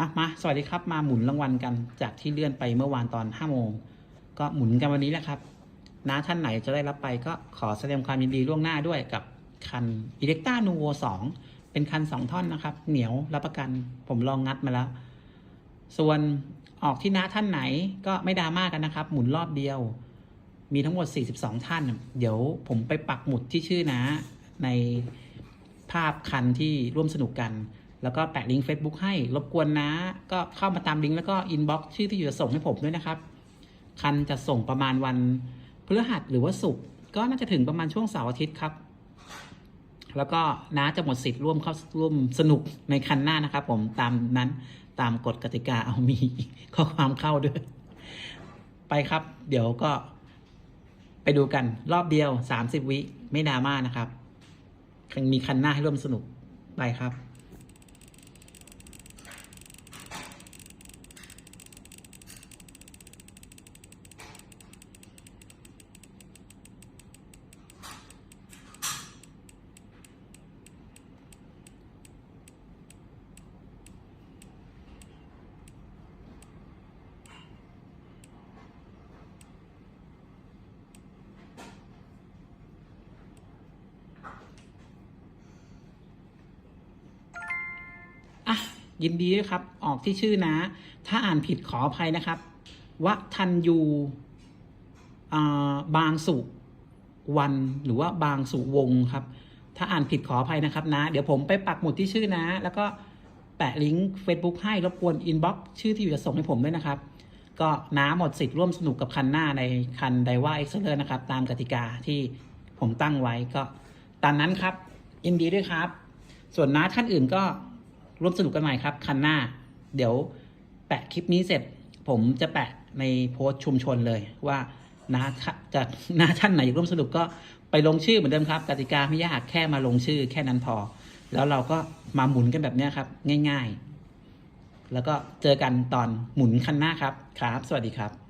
อะมาสวัสดีครับมาหมุนรางวัลกันจากที่เลื่อนไปเมื่อวานตอน5โมงก็หมุนกันวันนี้แหละครับน้าท่านไหนจะได้รับไปก็ขอแสดงความยินดีล่วงหน้าด้วยกับคัน e l e c t a n u v o 2เป็นคัน2ท่อนนะครับ เหนียวรับประกันผมลองงัดมาแล้ว ส่วนออกที่น้าท่านไหนก็ไม่ดราม่ากันนะครับ หมุนรอบเดียว มีทั้งหมด 42 ท่าน เดี๋ยวผมไปปักหมุดที่ชื่อนะในภาพคันที่ร่วมสนุกกัน แล้วก็แปะลิงก์ Facebook ให้รบกวนนะ ก็เข้ามาตามลิงก์แล้วก็อินบ็อกซ์ชื่อที่อยู่จะส่งให้ผมด้วยนะครับ คันจะส่งประมาณวันพฤหัสหรือว่าศุกร์ก็น่าจะถึงประมาณช่วงเสาร์อาทิตย์ครับ แล้วก็น้าจะหมดสิทธิ์ร่วมเข้าร่วมสนุกในคันหน้านะครับ ผมตามนั้นตามกฎกติกาเอามีข้อความเข้าด้วย ไปครับ เดี๋ยวก็ไปดูกันรอบเดียว 30 วิไม่ดราม่านะครับยังมีคันหน้าให้ร่วมสนุกไปครับ อะยินดีด้วยครับ ออกที่ชื่อนะ ถ้าอ่านผิดขออภัยนะครับวทันยูบางสุวันหรือว่าบางสุวงครับ ถ้าอ่านผิดขออภัยนะครับนะ เดี๋ยวผมไปปักหมุดที่ชื่อนะ แล้วก็แปะลิงก์ Facebook ให้รบกวนอินบ็อกชื่อที่อยู่จะส่งให้ผมด้วยนะครับ ก็น้าหมดสิทธิ์ร่วมสนุกกับคันหน้าในคันไดว่าเอ็กซ์เลอร์นะครับ ตามกติกาที่ผมตั้งไว้ก็ตามนั้นครับยินดีด้วยครับ ส่วนน้าท่านอื่นก็ ร่วมสนุกกันใหม่ครับคันหน้า เดี๋ยวแปะคลิปนี้เสร็จ ผมจะแปะในโพสต์ชุมชนเลยว่าน้าท่าจะน้าท่านไหนร่วมสนุกก็ไปลงชื่อเหมือนเดิมครับกติกาไม่ยากแค่มาลงชื่อแค่นั้นพอ แล้วเราก็มาหมุนกันแบบนี้ครับ ง่าย ๆ แล้วก็เจอกันตอนหมุนคันหน้าครับครับ สวัสดีครับ